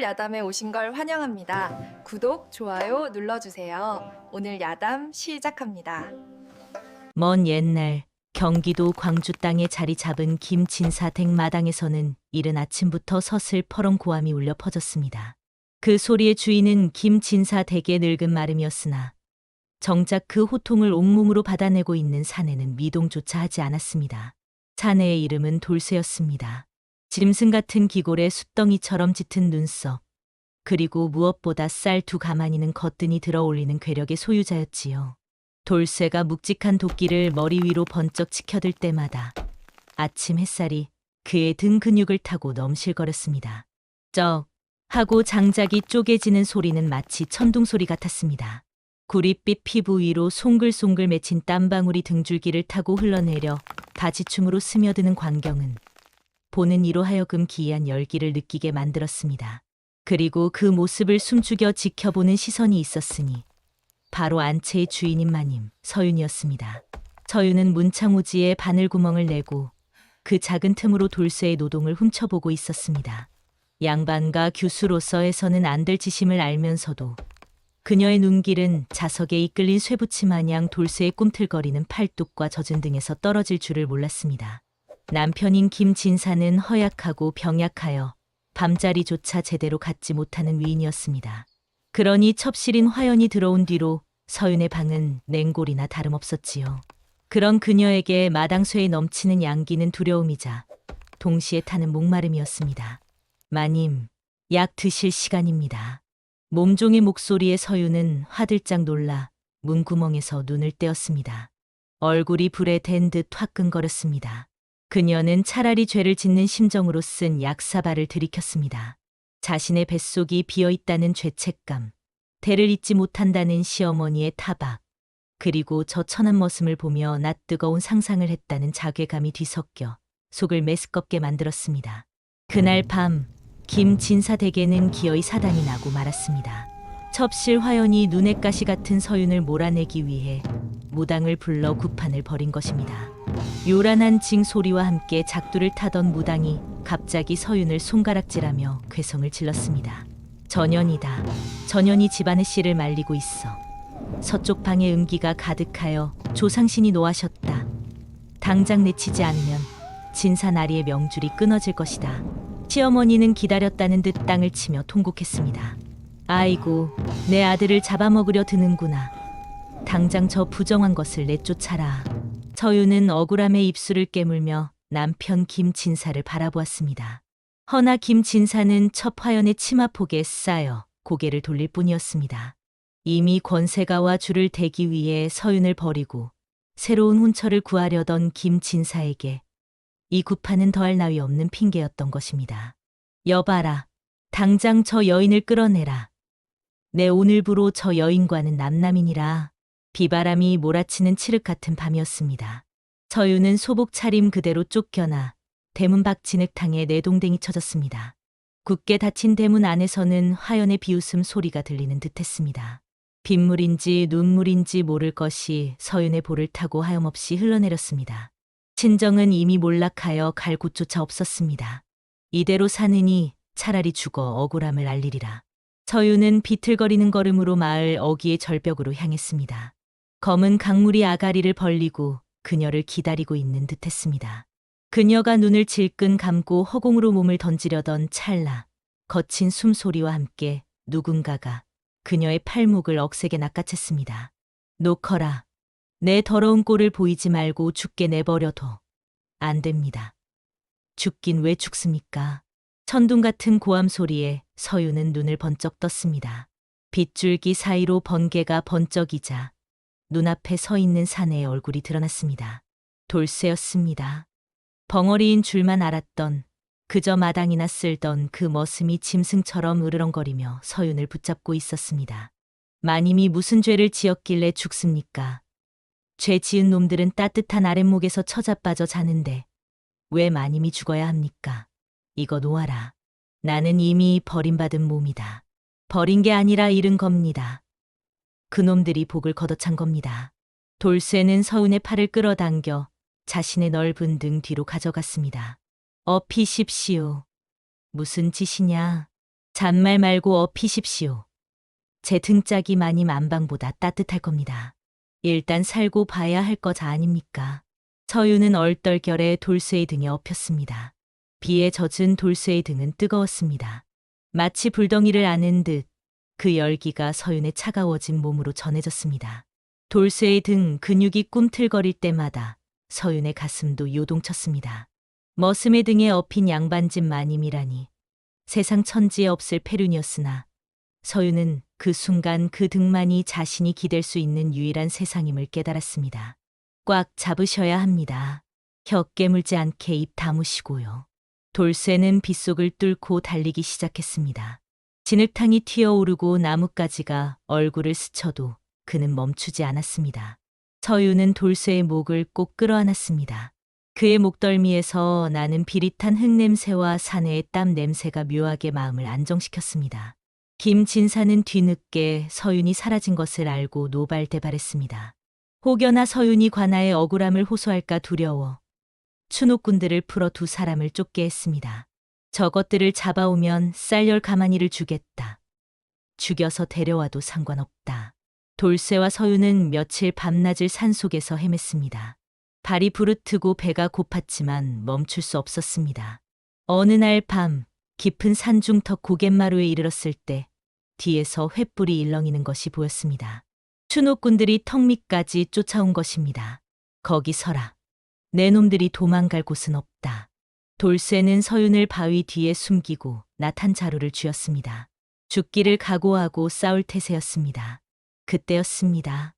서울 야담에 오신 걸 환영합니다. 구독, 좋아요 눌러주세요. 오늘 야담 시작합니다. 먼 옛날 경기도 광주 땅에 자리 잡은 김진사 댁 마당에서는 이른 아침부터 서슬 퍼렁 고함이 울려 퍼졌습니다. 그 소리의 주인은 김진사 댁의 늙은 마름이었으나 정작 그 호통을 온몸으로 받아내고 있는 사내는 미동조차 하지 않았습니다. 사내의 이름은 돌쇠였습니다. 짐승 같은 기골에 숫덩이처럼 짙은 눈썹, 그리고 무엇보다 쌀 두 가마니는 거뜬히 들어올리는 괴력의 소유자였지요. 돌쇠가 묵직한 도끼를 머리 위로 번쩍 치켜들 때마다 아침 햇살이 그의 등 근육을 타고 넘실거렸습니다. 쩍 하고 장작이 쪼개지는 소리는 마치 천둥 소리 같았습니다. 구릿빛 피부 위로 송글송글 맺힌 땀방울이 등줄기를 타고 흘러내려 바지춤으로 스며드는 광경은 보는 이로 하여금 기이한 열기를 느끼게 만들었습니다. 그리고 그 모습을 숨죽여 지켜보는 시선이 있었으니 바로 안채의 주인인 마님 서윤이었습니다. 서윤은 문창호지에 바늘구멍을 내고 그 작은 틈으로 돌쇠의 노동을 훔쳐보고 있었습니다. 양반과 교수로서에서는 안 될 짓임을 알면서도 그녀의 눈길은 자석에 이끌린 쇠붙이 마냥 돌쇠의 꿈틀거리는 팔뚝과 젖은 등에서 떨어질 줄을 몰랐습니다. 남편인 김진사는 허약하고 병약하여 밤자리조차 제대로 갖지 못하는 위인이었습니다. 그러니 첩실인 화연이 들어온 뒤로 서윤의 방은 냉골이나 다름없었지요. 그런 그녀에게 마당쇠에 넘치는 양기는 두려움이자 동시에 타는 목마름이었습니다. 마님, 약 드실 시간입니다. 몸종의 목소리에 서윤은 화들짝 놀라 문구멍에서 눈을 떼었습니다. 얼굴이 불에 댄 듯 화끈거렸습니다. 그녀는 차라리 죄를 짓는 심정으로 쓴 약사발을 들이켰습니다. 자신의 뱃속이 비어 있다는 죄책감, 대를 잊지 못한다는 시어머니의 타박, 그리고 저 천한 머슴을 보며 낯 뜨거운 상상을 했다는 자괴감이 뒤섞여 속을 메스껍게 만들었습니다. 그날 밤, 김 진사 댁에는 기어이 사단이 나고 말았습니다. 첩실 화연이 눈의 가시 같은 서윤을 몰아내기 위해 무당을 불러 구판을 벌인 것입니다. 요란한 징 소리와 함께 작두를 타던 무당이 갑자기 서윤을 손가락질하며 괴성을 질렀습니다. 전연이다. 전연이 집안의 씨를 말리고 있어. 서쪽 방에 음기가 가득하여 조상신이 노하셨다. 당장 내치지 않으면 진사 나리의 명줄이 끊어질 것이다. 시어머니는 기다렸다는 듯 땅을 치며 통곡했습니다. 아이고, 내 아들을 잡아먹으려 드는구나. 당장 저 부정한 것을 내쫓아라. 서윤은 억울함에 입술을 깨물며 남편 김진사를 바라보았습니다. 허나 김진사는 첩화연의 치마폭에 쌓여 고개를 돌릴 뿐이었습니다. 이미 권세가와 줄을 대기 위해 서윤을 버리고 새로운 혼처를 구하려던 김진사에게 이 구판은 더할 나위 없는 핑계였던 것입니다. 여봐라, 당장 저 여인을 끌어내라. 내 오늘부로 저 여인과는 남남이니라. 비바람이 몰아치는 칠흑 같은 밤이었습니다. 서윤은 소복 차림 그대로 쫓겨나 대문 밖 진흙탕에 내동댕이 쳐졌습니다. 굳게 닫힌 대문 안에서는 화연의 비웃음 소리가 들리는 듯했습니다. 빗물인지 눈물인지 모를 것이 서윤의 볼을 타고 하염없이 흘러내렸습니다. 친정은 이미 몰락하여 갈 곳조차 없었습니다. 이대로 사느니 차라리 죽어 억울함을 알리리라. 서윤은 비틀거리는 걸음으로 마을 어귀의 절벽으로 향했습니다. 검은 강물이 아가리를 벌리고 그녀를 기다리고 있는 듯했습니다. 그녀가 눈을 질끈 감고 허공으로 몸을 던지려던 찰나 거친 숨소리와 함께 누군가가 그녀의 팔목을 억세게 낚아챘습니다. 놓거라. 내 더러운 꼴을 보이지 말고 죽게 내버려둬. 안 됩니다. 죽긴 왜 죽습니까? 천둥 같은 고함 소리에 서유는 눈을 번쩍 떴습니다. 빗줄기 사이로 번개가 번쩍이자 눈앞에 서 있는 사내의 얼굴이 드러났습니다. 돌쇠였습니다. 벙어리인 줄만 알았던 그저 마당이나 쓸던 그 머슴이 짐승처럼 으르렁거리며 서윤을 붙잡고 있었습니다. 마님이 무슨 죄를 지었길래 죽습니까? 죄 지은 놈들은 따뜻한 아랫목에서 처자빠져 자는데 왜 마님이 죽어야 합니까? 이거 놓아라. 나는 이미 버림받은 몸이다. 버린 게 아니라 잃은 겁니다. 그놈들이 복을 걷어찬 겁니다. 돌쇠는 서운의 팔을 끌어당겨 자신의 넓은 등 뒤로 가져갔습니다. 업히십시오. 무슨 짓이냐? 잔말 말고 업히십시오. 제 등짝이 마님 안방보다 따뜻할 겁니다. 일단 살고 봐야 할 거자 아닙니까? 서유는 얼떨결에 돌쇠의 등에 엎였습니다. 비에 젖은 돌쇠의 등은 뜨거웠습니다. 마치 불덩이를 아는 듯 그 열기가 서윤의 차가워진 몸으로 전해졌습니다. 돌쇠의 등 근육이 꿈틀거릴 때마다 서윤의 가슴도 요동쳤습니다. 머슴의 등에 엎인 양반집 마님이라니 세상 천지에 없을 페륜이었으나 서윤은 그 순간 그 등만이 자신이 기댈 수 있는 유일한 세상임을 깨달았습니다. 꽉 잡으셔야 합니다. 혀 깨물지 않게 입 다무시고요. 돌쇠는 빗속을 뚫고 달리기 시작했습니다. 진흙탕이 튀어오르고 나뭇가지가 얼굴을 스쳐도 그는 멈추지 않았습니다. 서유는 돌쇠의 목을 꼭 끌어안았습니다. 그의 목덜미에서 나는 비릿한 흙냄새와 사내의 땀 냄새가 묘하게 마음을 안정시켰습니다. 김진사는 뒤늦게 서윤이 사라진 것을 알고 노발대발했습니다. 혹여나 서윤이 관아의 억울함을 호소할까 두려워 추노꾼들을 풀어 두 사람을 쫓게 했습니다. 저것들을 잡아오면 쌀열 가마니를 주겠다. 죽여서 데려와도 상관없다. 돌쇠와 서윤은 며칠 밤낮을 산속에서 헤맸습니다. 발이 부르트고 배가 고팠지만 멈출 수 없었습니다. 어느 날 밤 깊은 산중턱 고갯마루에 이르렀을 때 뒤에서 횃불이 일렁이는 것이 보였습니다. 추노꾼들이 턱 밑까지 쫓아온 것입니다. 거기 서라. 내 놈들이 도망갈 곳은 없다. 돌쇠는 서윤을 바위 뒤에 숨기고 나탄 자루를 쥐었습니다. 죽기를 각오하고 싸울 태세였습니다. 그때였습니다.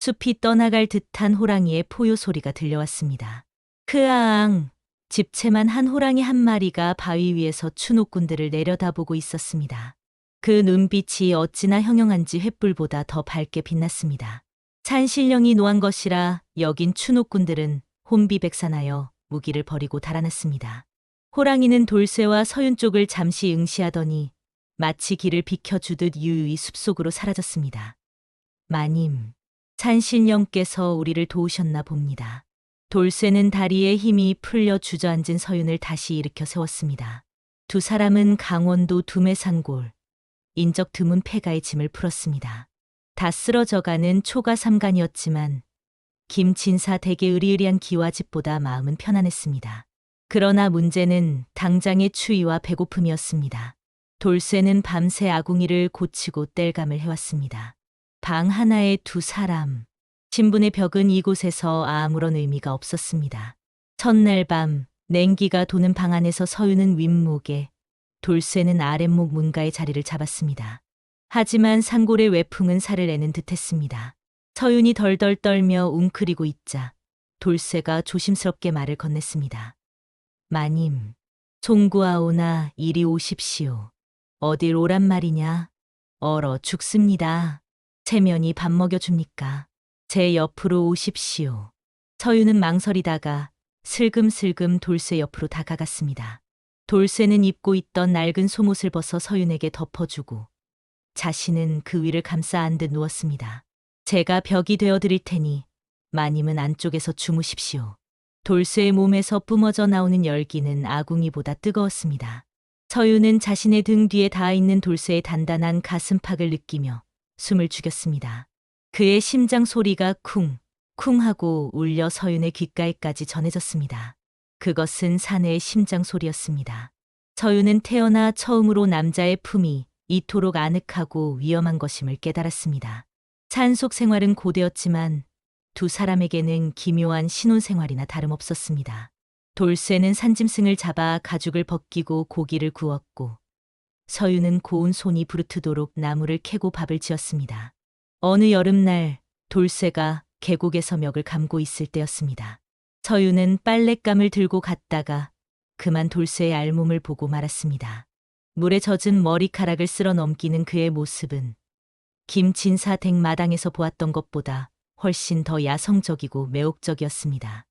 숲이 떠나갈 듯한 호랑이의 포효 소리가 들려왔습니다. 크아앙! 집채만 한 호랑이 한 마리가 바위 위에서 추노꾼들을 내려다보고 있었습니다. 그 눈빛이 어찌나 형형한지 횃불보다 더 밝게 빛났습니다. 산신령이 노한 것이라 여긴 추노꾼들은 혼비백산하여 무기를 버리고 달아났습니다. 호랑이는 돌쇠와 서윤 쪽을 잠시 응시하더니 마치 길을 비켜주듯 유유히 숲속으로 사라졌습니다. 마님, 산신령께서 우리를 도우셨나 봅니다. 돌쇠는 다리에 힘이 풀려 주저앉은 서윤을 다시 일으켜 세웠습니다. 두 사람은 강원도 두매산골, 인적 드문 폐가의 짐을 풀었습니다. 다 쓰러져가는 초가 삼간이었지만 김진사 댁의 의리의리한 기와집보다 마음은 편안했습니다. 그러나 문제는 당장의 추위와 배고픔이었습니다. 돌쇠는 밤새 아궁이를 고치고 뗄감을 해왔습니다. 방 하나에 두 사람. 신분의 벽은 이곳에서 아무런 의미가 없었습니다. 첫날 밤 냉기가 도는 방 안에서 서유는 윗목에 돌쇠는 아랫목 문가의 자리를 잡았습니다. 하지만 산골의 외풍은 살을 내는 듯했습니다. 서윤이 덜덜 떨며 웅크리고 있자 돌쇠가 조심스럽게 말을 건넸습니다. 마님, 송구하오나 이리 오십시오. 어딜 오란 말이냐? 얼어 죽습니다. 체면이 밥 먹여줍니까? 제 옆으로 오십시오. 서윤은 망설이다가 슬금슬금 돌쇠 옆으로 다가갔습니다. 돌쇠는 입고 있던 낡은 속옷을 벗어 서윤에게 덮어주고 자신은 그 위를 감싸 안듯 누웠습니다. 제가 벽이 되어 드릴 테니 마님은 안쪽에서 주무십시오. 돌쇠의 몸에서 뿜어져 나오는 열기는 아궁이보다 뜨거웠습니다. 서윤은 자신의 등 뒤에 닿아 있는 돌쇠의 단단한 가슴팍을 느끼며 숨을 죽였습니다. 그의 심장 소리가 쿵, 쿵 하고 울려 서윤의 귓가에까지 전해졌습니다. 그것은 사내의 심장 소리였습니다. 서윤은 태어나 처음으로 남자의 품이 이토록 아늑하고 위험한 것임을 깨달았습니다. 산속 생활은 고되었지만 두 사람에게는 기묘한 신혼생활이나 다름없었습니다. 돌쇠는 산짐승을 잡아 가죽을 벗기고 고기를 구웠고 서유는 고운 손이 부르트도록 나무를 캐고 밥을 지었습니다. 어느 여름날 돌쇠가 계곡에서 멱을 감고 있을 때였습니다. 서유는 빨랫감을 들고 갔다가 그만 돌쇠의 알몸을 보고 말았습니다. 물에 젖은 머리카락을 쓸어 넘기는 그의 모습은 김진사 댁 마당에서 보았던 것보다 훨씬 더 야성적이고 매혹적이었습니다.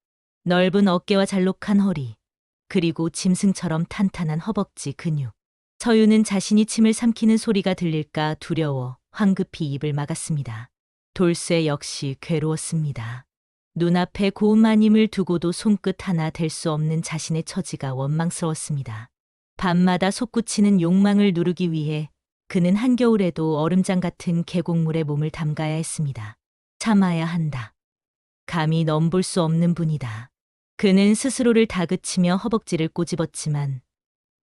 넓은 어깨와 잘록한 허리, 그리고 짐승처럼 탄탄한 허벅지 근육. 서유는 자신이 침을 삼키는 소리가 들릴까 두려워 황급히 입을 막았습니다. 돌쇠 역시 괴로웠습니다. 눈앞에 고운 마님을 두고도 손끝 하나 댈 수 없는 자신의 처지가 원망스러웠습니다. 밤마다 솟구치는 욕망을 누르기 위해 그는 한겨울에도 얼음장 같은 계곡물에 몸을 담가야 했습니다. 참아야 한다. 감히 넘볼 수 없는 분이다. 그는 스스로를 다그치며 허벅지를 꼬집었지만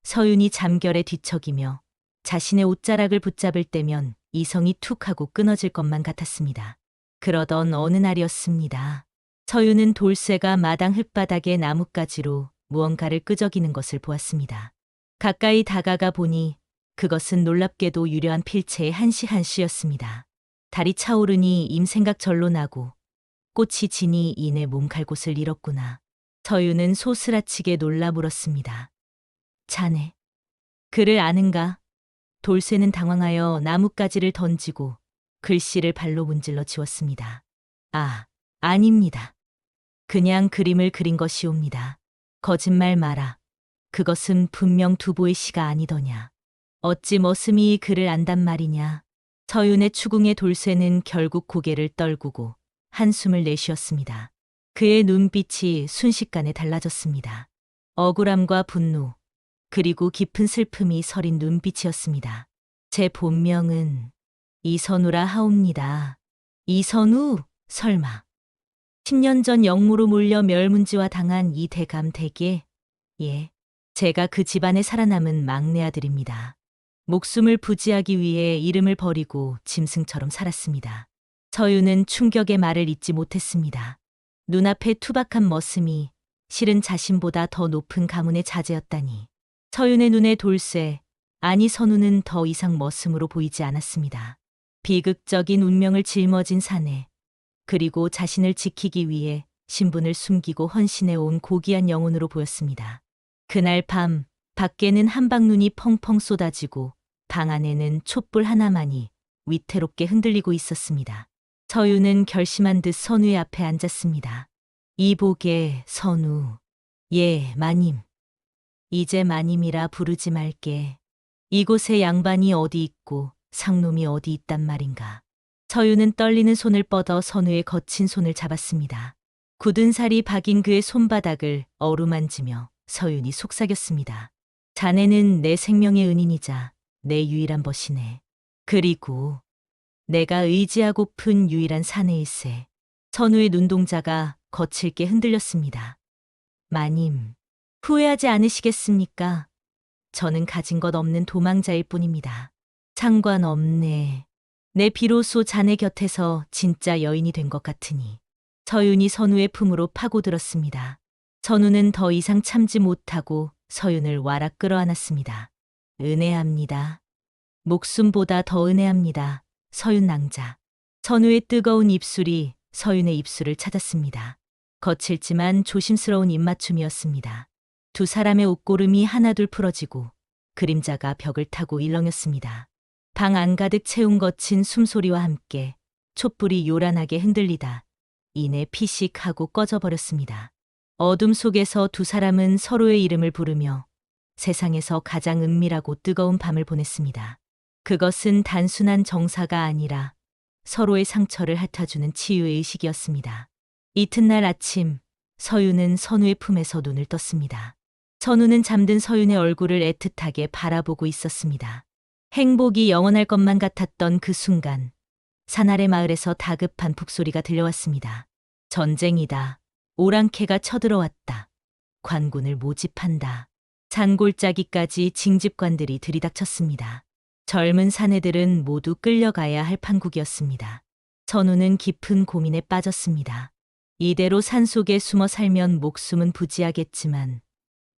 서윤이 잠결에 뒤척이며 자신의 옷자락을 붙잡을 때면 이성이 툭 하고 끊어질 것만 같았습니다. 그러던 어느 날이었습니다. 서윤은 돌쇠가 마당 흙바닥에 나뭇가지로 무언가를 끄적이는 것을 보았습니다. 가까이 다가가 보니 그것은 놀랍게도 유려한 필체의 한시 한시였습니다. 달이 차오르니 임생각 절로 나고 꽃이 지니 이내 몸갈 곳을 잃었구나. 서윤은 소스라치게 놀라 물었습니다. 자네, 그를 아는가? 돌쇠는 당황하여 나뭇가지를 던지고 글씨를 발로 문질러 지웠습니다. 아, 아닙니다. 그냥 그림을 그린 것이옵니다. 거짓말 마라. 그것은 분명 두보의 시가 아니더냐. 어찌 머슴이 그를 안단 말이냐. 서윤의 추궁의 돌쇠는 결국 고개를 떨구고 한숨을 내쉬었습니다. 그의 눈빛이 순식간에 달라졌습니다. 억울함과 분노, 그리고 깊은 슬픔이 서린 눈빛이었습니다. 제 본명은 이선우라 하옵니다. 이선우, 설마. 10년 전 영무로 몰려 멸문지와 당한 이 대감 댁에, 예, 제가 그 집안에 살아남은 막내 아들입니다. 목숨을 부지하기 위해 이름을 버리고 짐승처럼 살았습니다. 서유는 충격의 말을 잇지 못했습니다. 눈앞에 투박한 머슴이 실은 자신보다 더 높은 가문의 자제였다니. 서윤의 눈에 돌쇠, 아니 선우는 더 이상 머슴으로 보이지 않았습니다. 비극적인 운명을 짊어진 사내, 그리고 자신을 지키기 위해 신분을 숨기고 헌신해 온 고귀한 영혼으로 보였습니다. 그날 밤, 밖에는 한방눈이 펑펑 쏟아지고 방 안에는 촛불 하나만이 위태롭게 흔들리고 있었습니다. 서유는 결심한 듯 선우의 앞에 앉았습니다. 이복의 선우. 예, 마님. 이제 마님이라 부르지 말게. 이곳에 양반이 어디 있고 상놈이 어디 있단 말인가. 서유는 떨리는 손을 뻗어 선우의 거친 손을 잡았습니다. 굳은 살이 박인 그의 손바닥을 어루만지며 서윤이 속삭였습니다. 자네는 내 생명의 은인이자 내 유일한 벗이네. 그리고 내가 의지하고픈 유일한 사내일세. 선우의 눈동자가 거칠게 흔들렸습니다. 마님, 후회하지 않으시겠습니까? 저는 가진 것 없는 도망자일 뿐입니다. 상관없네. 내 비로소 자네 곁에서 진짜 여인이 된 것 같으니. 서윤이 선우의 품으로 파고들었습니다. 선우는 더 이상 참지 못하고 서윤을 와락 끌어안았습니다. 은혜합니다. 목숨보다 더 은혜합니다. 서윤 낭자. 선우의 뜨거운 입술이 서윤의 입술을 찾았습니다. 거칠지만 조심스러운 입맞춤이었습니다. 두 사람의 옷고름이 하나둘 풀어지고 그림자가 벽을 타고 일렁였습니다. 방 안 가득 채운 거친 숨소리와 함께 촛불이 요란하게 흔들리다 이내 피식 하고 꺼져버렸습니다. 어둠 속에서 두 사람은 서로의 이름을 부르며 세상에서 가장 은밀하고 뜨거운 밤을 보냈습니다. 그것은 단순한 정사가 아니라 서로의 상처를 핥아주는 치유의 의식이었습니다. 이튿날 아침, 서윤은 선우의 품에서 눈을 떴습니다. 선우는 잠든 서윤의 얼굴을 애틋하게 바라보고 있었습니다. 행복이 영원할 것만 같았던 그 순간, 산아래 마을에서 다급한 북소리가 들려왔습니다. 전쟁이다. 오랑캐가 쳐들어왔다. 관군을 모집한다. 잔골짜기까지 징집관들이 들이닥쳤습니다. 젊은 사내들은 모두 끌려가야 할 판국이었습니다. 선우는 깊은 고민에 빠졌습니다. 이대로 산속에 숨어 살면 목숨은 부지하겠지만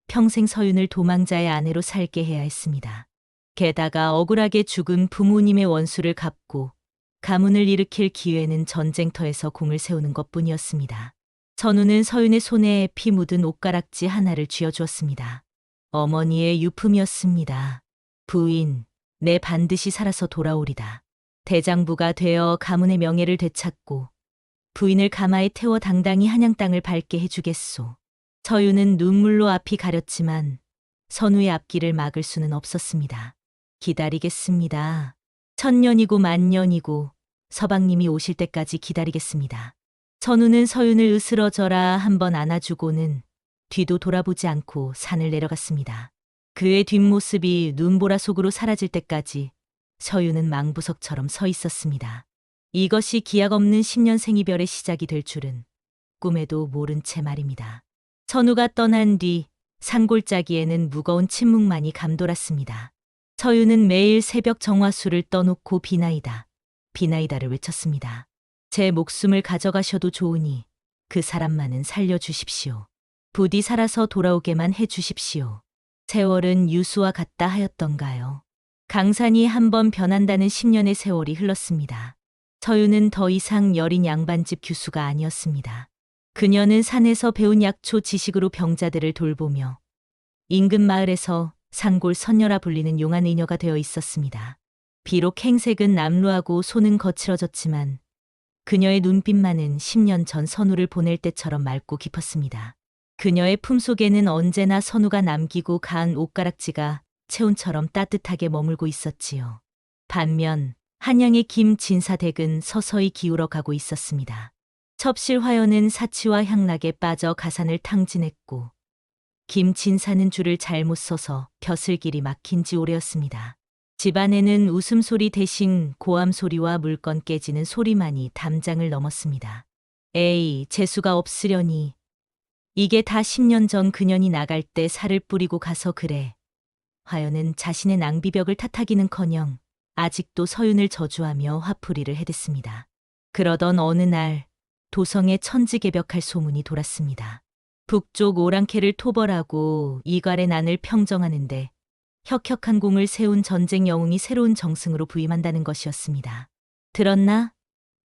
평생 서윤을 도망자의 아내로 살게 해야 했습니다. 게다가 억울하게 죽은 부모님의 원수를 갚고 가문을 일으킬 기회는 전쟁터에서 공을 세우는 것뿐이었습니다. 선우는 서윤의 손에 피 묻은 옷가락지 하나를 쥐어주었습니다. 어머니의 유품이었습니다. 부인, 내 반드시 살아서 돌아오리다. 대장부가 되어 가문의 명예를 되찾고 부인을 가마에 태워 당당히 한양 땅을 밟게 해주겠소. 서윤은 눈물로 앞이 가렸지만 선우의 앞길을 막을 수는 없었습니다. 기다리겠습니다. 천년이고 만년이고 서방님이 오실 때까지 기다리겠습니다. 선우는 서윤을 으스러져라 한번 안아주고는 뒤도 돌아보지 않고 산을 내려갔습니다. 그의 뒷모습이 눈보라 속으로 사라질 때까지 서유는 망부석처럼 서 있었습니다. 이것이 기약 없는 10년생 이별의 시작이 될 줄은 꿈에도 모른 채 말입니다. 선우가 떠난 뒤 산골짜기에는 무거운 침묵만이 감돌았습니다. 서유는 매일 새벽 정화수를 떠놓고 비나이다, 비나이다를 외쳤습니다. 제 목숨을 가져가셔도 좋으니 그 사람만은 살려주십시오. 부디 살아서 돌아오게만 해주십시오. 세월은 유수와 같다 하였던가요. 강산이 한 번 변한다는 10년의 세월이 흘렀습니다. 서유는 더 이상 여린 양반집 규수가 아니었습니다. 그녀는 산에서 배운 약초 지식으로 병자들을 돌보며 인근 마을에서 산골 선녀라 불리는 용한 의녀가 되어 있었습니다. 비록 행색은 남루하고 손은 거칠어졌지만 그녀의 눈빛만은 10년 전 선우를 보낼 때처럼 맑고 깊었습니다. 그녀의 품속에는 언제나 선우가 남기고 간 옷가락지가 체온처럼 따뜻하게 머물고 있었지요. 반면 한양의 김 진사댁은 서서히 기울어 가고 있었습니다. 첩실 화연은 사치와 향락에 빠져 가산을 탕진했고 김 진사는 줄을 잘못 서서 벼슬 길이 막힌 지 오래였습니다. 집안에는 웃음소리 대신 고함소리와 물건 깨지는 소리만이 담장을 넘었습니다. 에이, 재수가 없으려니. 이게 다 10년 전 그년이 나갈 때 살을 뿌리고 가서 그래. 화연은 자신의 낭비벽을 탓하기는커녕 아직도 서윤을 저주하며 화풀이를 해댔습니다. 그러던 어느 날 도성에 천지개벽할 소문이 돌았습니다. 북쪽 오랑캐를 토벌하고 이갈의 난을 평정하는데 혁혁한 공을 세운 전쟁 영웅이 새로운 정승으로 부임한다는 것이었습니다. 들었나?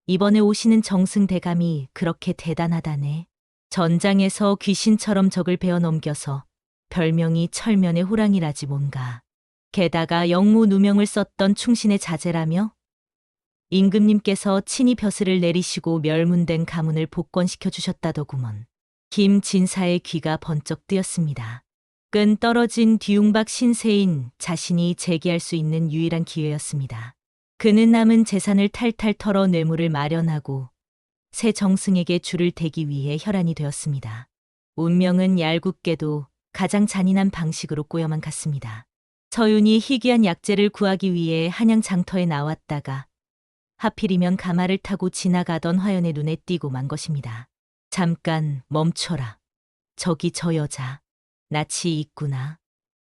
이번에 오시는 정승 대감이 그렇게 대단하다네. 전장에서 귀신처럼 적을 베어 넘겨서 별명이 철면의 호랑이라지 뭔가. 게다가 영무 누명을 썼던 충신의 자제라며? 임금님께서 친히 벼슬을 내리시고 멸문된 가문을 복권시켜 주셨다더구먼. 김진사의 귀가 번쩍 뜨였습니다. 끈 떨어진 뒤웅박 신세인 자신이 재기할 수 있는 유일한 기회였습니다. 그는 남은 재산을 탈탈 털어 뇌물을 마련하고 새 정승에게 줄을 대기 위해 혈안이 되었습니다. 운명은 얄궂게도 가장 잔인한 방식으로 꼬여만 갔습니다. 서윤이 희귀한 약재를 구하기 위해 한양 장터에 나왔다가 하필이면 가마를 타고 지나가던 화연의 눈에 띄고 만 것입니다. 잠깐 멈춰라. 저기 저 여자. 낯이 있구나.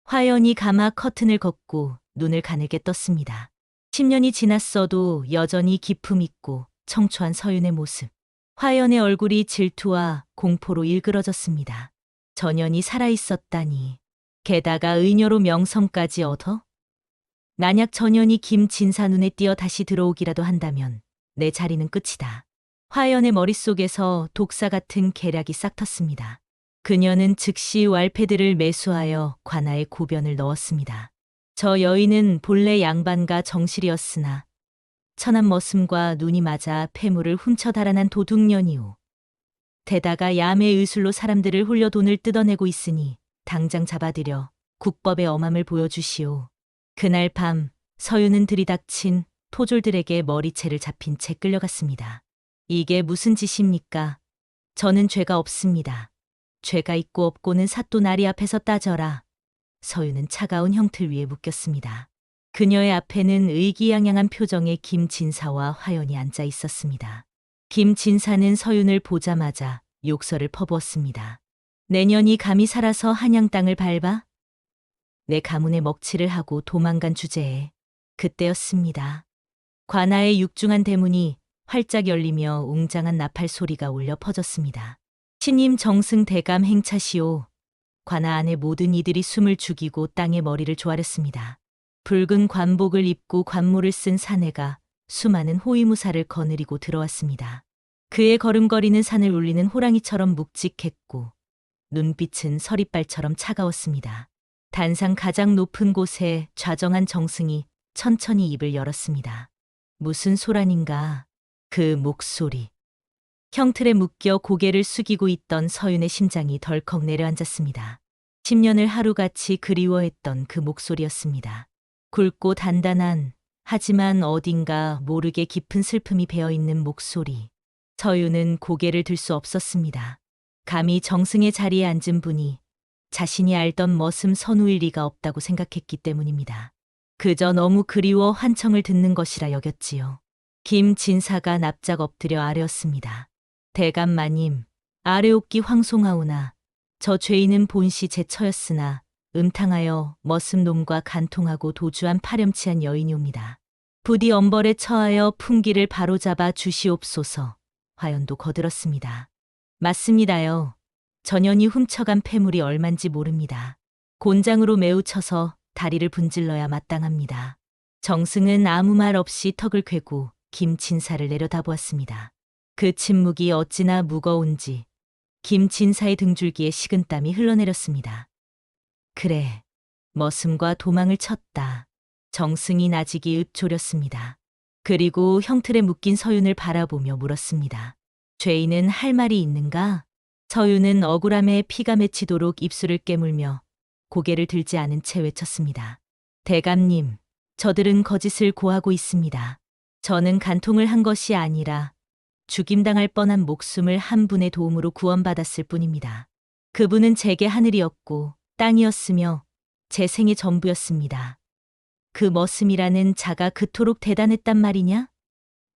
화연이 가마 커튼을 걷고 눈을 가늘게 떴습니다. 10년이 지났어도 여전히 기품 있고 청초한 서윤의 모습. 화연의 얼굴이 질투와 공포로 일그러졌습니다. 전연이 살아있었다니. 게다가 의녀로 명성까지 얻어? 만약 전연이 김진사 눈에 띄어 다시 들어오기라도 한다면 내 자리는 끝이다. 화연의 머릿속에서 독사 같은 계략이 싹 텄습니다. 그녀는 즉시 왈패들을 매수하여 관아에 고변을 넣었습니다. 저 여인은 본래 양반과 정실이었으나 천한 머슴과 눈이 맞아 폐물을 훔쳐 달아난 도둑년이오. 게다가 야매 의술로 사람들을 홀려 돈을 뜯어내고 있으니 당장 잡아들여 국법의 엄함을 보여주시오. 그날 밤 서윤은 들이닥친 토졸들에게 머리채를 잡힌 채 끌려갔습니다. 이게 무슨 짓입니까? 저는 죄가 없습니다. 죄가 있고 없고는 사또 나리 앞에서 따져라. 서윤은 차가운 형틀 위에 묶였습니다. 그녀의 앞에는 의기양양한 표정의 김진사와 화연이 앉아 있었습니다. 김진사는 서윤을 보자마자 욕설을 퍼부었습니다. 내년이 감히 살아서 한양 땅을 밟아? 내 가문의 먹칠을 하고 도망간 주제에 그때였습니다. 관아의 육중한 대문이 활짝 열리며 웅장한 나팔 소리가 울려 퍼졌습니다. 신임 정승 대감 행차시오. 관아 안의 모든 이들이 숨을 죽이고 땅에 머리를 조아렸습니다. 붉은 관복을 입고 관모를 쓴 사내가 수많은 호위무사를 거느리고 들어왔습니다. 그의 걸음거리는 산을 울리는 호랑이처럼 묵직했고 눈빛은 서리발처럼 차가웠습니다. 단상 가장 높은 곳에 좌정한 정승이 천천히 입을 열었습니다. 무슨 소란인가 그 목소리. 형틀에 묶여 고개를 숙이고 있던 서윤의 심장이 덜컥 내려앉았습니다. 10년을 하루같이 그리워했던 그 목소리였습니다. 굵고 단단한 하지만 어딘가 모르게 깊은 슬픔이 배어 있는 목소리. 서윤은 고개를 들 수 없었습니다. 감히 정승의 자리에 앉은 분이 자신이 알던 머슴 선우일 리가 없다고 생각했기 때문입니다. 그저 너무 그리워 환청을 듣는 것이라 여겼지요. 김 진사가 납작 엎드려 아뢰었습니다. 대감 마님, 아래옵기 황송하오나 저 죄인은 본시 제 처였으나 음탕하여 머슴놈과 간통하고 도주한 파렴치한 여인이옵니다. 부디 엄벌에 처하여 풍기를 바로잡아 주시옵소서 화연도 거들었습니다. 맞습니다요. 전연이 훔쳐간 폐물이 얼만지 모릅니다. 곤장으로 매우 쳐서 다리를 분질러야 마땅합니다. 정승은 아무 말 없이 턱을 괴고 김진사를 내려다보았습니다. 그 침묵이 어찌나 무거운지 김진사의 등줄기에 식은땀이 흘러내렸습니다. 그래, 머슴과 도망을 쳤다. 정승이 나직이 읊조렸습니다. 그리고 형틀에 묶인 서윤을 바라보며 물었습니다. 죄인은 할 말이 있는가? 서윤은 억울함에 피가 맺히도록 입술을 깨물며 고개를 들지 않은 채 외쳤습니다. 대감님, 저들은 거짓을 고하고 있습니다. 저는 간통을 한 것이 아니라 죽임당할 뻔한 목숨을 한 분의 도움으로 구원받았을 뿐입니다. 그분은 제게 하늘이었고 땅이었으며 제 생의 전부였습니다. 그 머슴이라는 자가 그토록 대단했단 말이냐?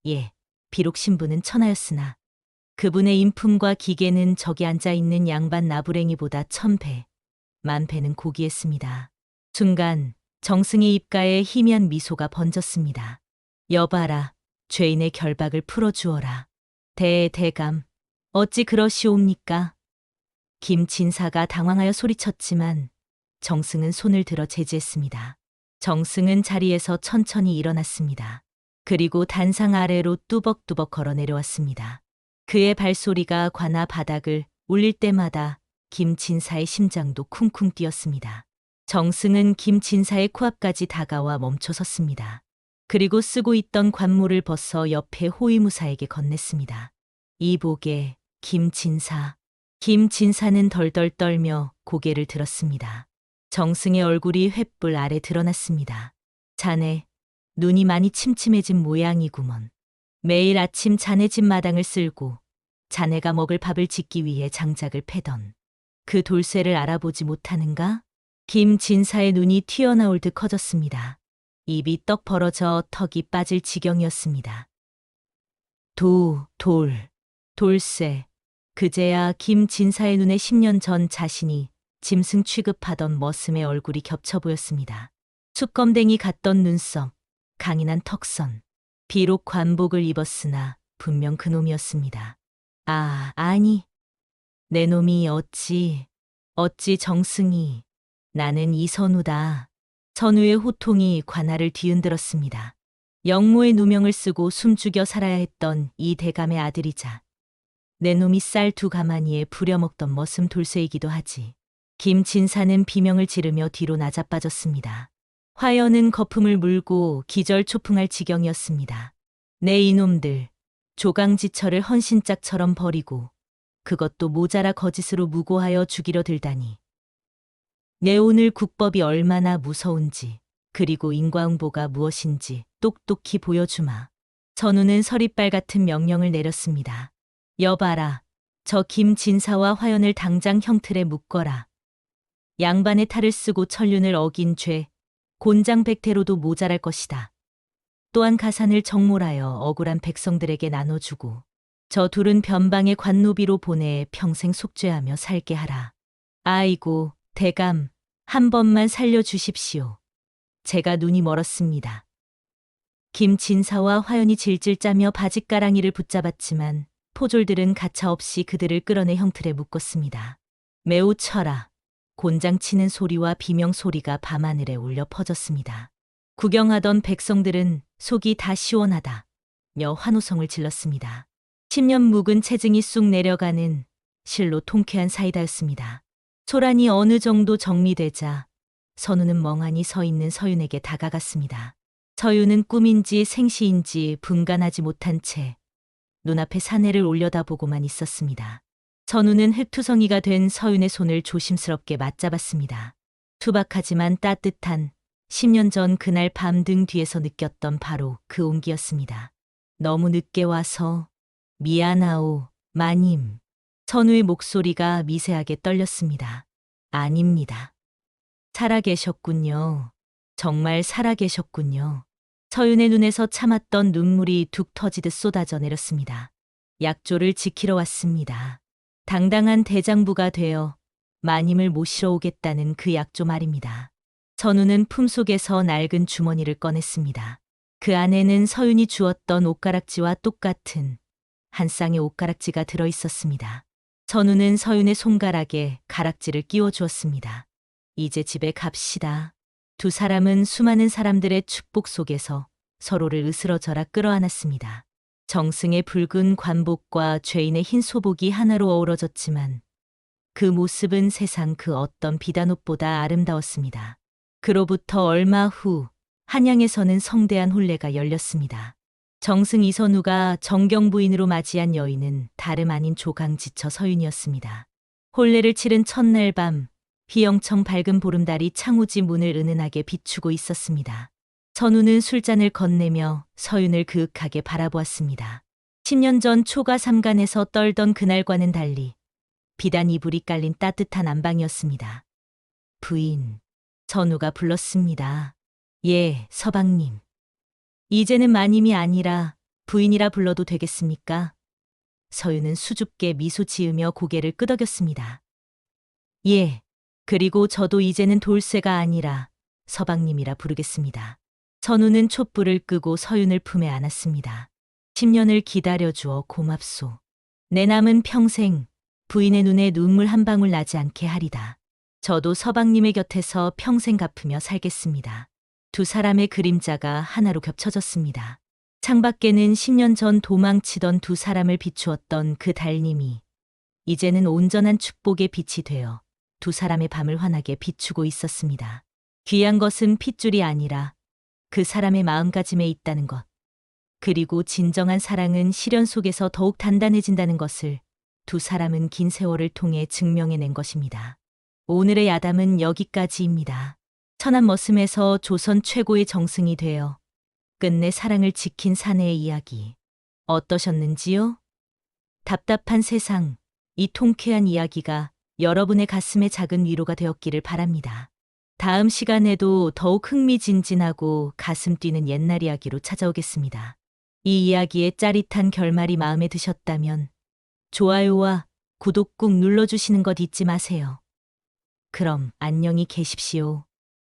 예, 비록 신부는 천하였으나 그분의 인품과 기계는 저기 앉아 있는 양반 나부랭이보다 천 배, 만 배는 고귀했습니다. 순간 정승의 입가에 희미한 미소가 번졌습니다. 여봐라, 죄인의 결박을 풀어주어라. 대대감, 어찌 그러시옵니까? 김 진사가 당황하여 소리쳤지만 정승은 손을 들어 제지했습니다. 정승은 자리에서 천천히 일어났습니다. 그리고 단상 아래로 뚜벅뚜벅 걸어 내려왔습니다. 그의 발소리가 관아 바닥을 울릴 때마다 김진사의 심장도 쿵쿵 뛰었습니다. 정승은 김진사의 코앞까지 다가와 멈춰섰습니다. 그리고 쓰고 있던 관모를 벗어 옆에 호위무사에게 건넸습니다. 이복에 김진사. 김진사는 덜덜 떨며 고개를 들었습니다. 정승의 얼굴이 횃불 아래 드러났습니다. 자네, 눈이 많이 침침해진 모양이구먼. 매일 아침 자네 집 마당을 쓸고 자네가 먹을 밥을 짓기 위해 장작을 패던 그 돌쇠를 알아보지 못하는가? 김진사의 눈이 튀어나올 듯 커졌습니다. 입이 떡 벌어져 턱이 빠질 지경이었습니다. 도, 돌, 돌쇠. 그제야 김진사의 눈에 10년 전 자신이 짐승 취급하던 머슴의 얼굴이 겹쳐 보였습니다. 숯검댕이 같던 눈썹, 강인한 턱선. 비록 관복을 입었으나 분명 그놈이었습니다. 아, 아니. 내 놈이 어찌, 어찌 정승이. 나는 이선우다. 선우의 호통이 관아를 뒤흔들었습니다. 영모의 누명을 쓰고 숨죽여 살아야 했던 이 대감의 아들이자 내 놈이 쌀 두 가마니에 부려먹던 머슴 돌쇠이기도 하지. 김진사는 비명을 지르며 뒤로 나자빠졌습니다. 화연은 거품을 물고 기절초풍할 지경이었습니다. 내 이놈들, 조강지처를 헌신짝처럼 버리고 그것도 모자라 거짓으로 무고하여 죽이려 들다니. 내 오늘 국법이 얼마나 무서운지 그리고 인과응보가 무엇인지 똑똑히 보여주마. 전우는 서리빨 같은 명령을 내렸습니다. 여봐라, 저 김진사와 화연을 당장 형틀에 묶어라. 양반의 탈을 쓰고 천륜을 어긴 죄, 곤장백태로도 모자랄 것이다. 또한 가산을 정몰하여 억울한 백성들에게 나눠주고 저 둘은 변방의 관노비로 보내 평생 속죄하며 살게 하라. 아이고, 대감, 한 번만 살려주십시오. 제가 눈이 멀었습니다. 김진사와 화연이 질질 짜며 바짓가랑이를 붙잡았지만 포졸들은 가차없이 그들을 끌어내 형틀에 묶었습니다. 매우 쳐라. 곤장 치는 소리와 비명 소리가 밤하늘에 울려 퍼졌습니다. 구경하던 백성들은 속이 다 시원하다. 며 환호성을 질렀습니다. 10년 묵은 체증이 쑥 내려가는 실로 통쾌한 사이다였습니다. 소란이 어느 정도 정리되자 선우는 멍하니 서 있는 서윤에게 다가갔습니다. 서윤은 꿈인지 생시인지 분간하지 못한 채 눈앞에 사내를 올려다보고만 있었습니다. 선우는 흙투성이가 된 서윤의 손을 조심스럽게 맞잡았습니다. 투박하지만 따뜻한 10년 전 그날 밤 등 뒤에서 느꼈던 바로 그 온기였습니다. 너무 늦게 와서 미안하오, 마님. 선우의 목소리가 미세하게 떨렸습니다. 아닙니다. 살아계셨군요. 정말 살아계셨군요. 서윤의 눈에서 참았던 눈물이 툭 터지듯 쏟아져 내렸습니다. 약조를 지키러 왔습니다. 당당한 대장부가 되어 마님을 모시러 오겠다는 그 약조 말입니다. 선우는 품속에서 낡은 주머니를 꺼냈습니다. 그 안에는 서윤이 주었던 옷가락지와 똑같은 한 쌍의 옷가락지가 들어 있었습니다. 선우는 서윤의 손가락에 가락지를 끼워 주었습니다. 이제 집에 갑시다. 두 사람은 수많은 사람들의 축복 속에서 서로를 으스러져라 끌어안았습니다. 정승의 붉은 관복과 죄인의 흰 소복이 하나로 어우러졌지만 그 모습은 세상 그 어떤 비단옷보다 아름다웠습니다. 그로부터 얼마 후 한양에서는 성대한 혼례가 열렸습니다. 정승 이선우가 정경 부인으로 맞이한 여인은 다름 아닌 조강지처 서윤이었습니다. 혼례를 치른 첫날 밤 휘영청 밝은 보름달이 창우지 문을 은은하게 비추고 있었습니다. 선우는 술잔을 건네며 서윤을 그윽하게 바라보았습니다. 10년 전 초가 삼간에서 떨던 그날과는 달리 비단 이불이 깔린 따뜻한 안방이었습니다. 부인, 선우가 불렀습니다. 예, 서방님. 이제는 마님이 아니라 부인이라 불러도 되겠습니까? 서윤은 수줍게 미소 지으며 고개를 끄덕였습니다. 예, 그리고 저도 이제는 돌쇠가 아니라 서방님이라 부르겠습니다. 선우는 촛불을 끄고 서윤을 품에 안았습니다. 10년을 기다려주어 고맙소. 내 남은 평생 부인의 눈에 눈물 한 방울 나지 않게 하리다. 저도 서방님의 곁에서 평생 갚으며 살겠습니다. 두 사람의 그림자가 하나로 겹쳐졌습니다. 창밖에는 10년 전 도망치던 두 사람을 비추었던 그 달님이 이제는 온전한 축복의 빛이 되어 두 사람의 밤을 환하게 비추고 있었습니다. 귀한 것은 핏줄이 아니라 그 사람의 마음가짐에 있다는 것. 그리고 진정한 사랑은 시련 속에서 더욱 단단해진다는 것을 두 사람은 긴 세월을 통해 증명해낸 것입니다. 오늘의 야담은 여기까지입니다. 천안 머슴에서 조선 최고의 정승이 되어 끝내 사랑을 지킨 사내의 이야기. 어떠셨는지요? 답답한 세상, 이 통쾌한 이야기가 여러분의 가슴에 작은 위로가 되었기를 바랍니다. 다음 시간에도 더욱 흥미진진하고 가슴 뛰는 옛날 이야기로 찾아오겠습니다. 이 이야기의 짜릿한 결말이 마음에 드셨다면 좋아요와 구독 꾹 눌러주시는 것 잊지 마세요. 그럼 안녕히 계십시오.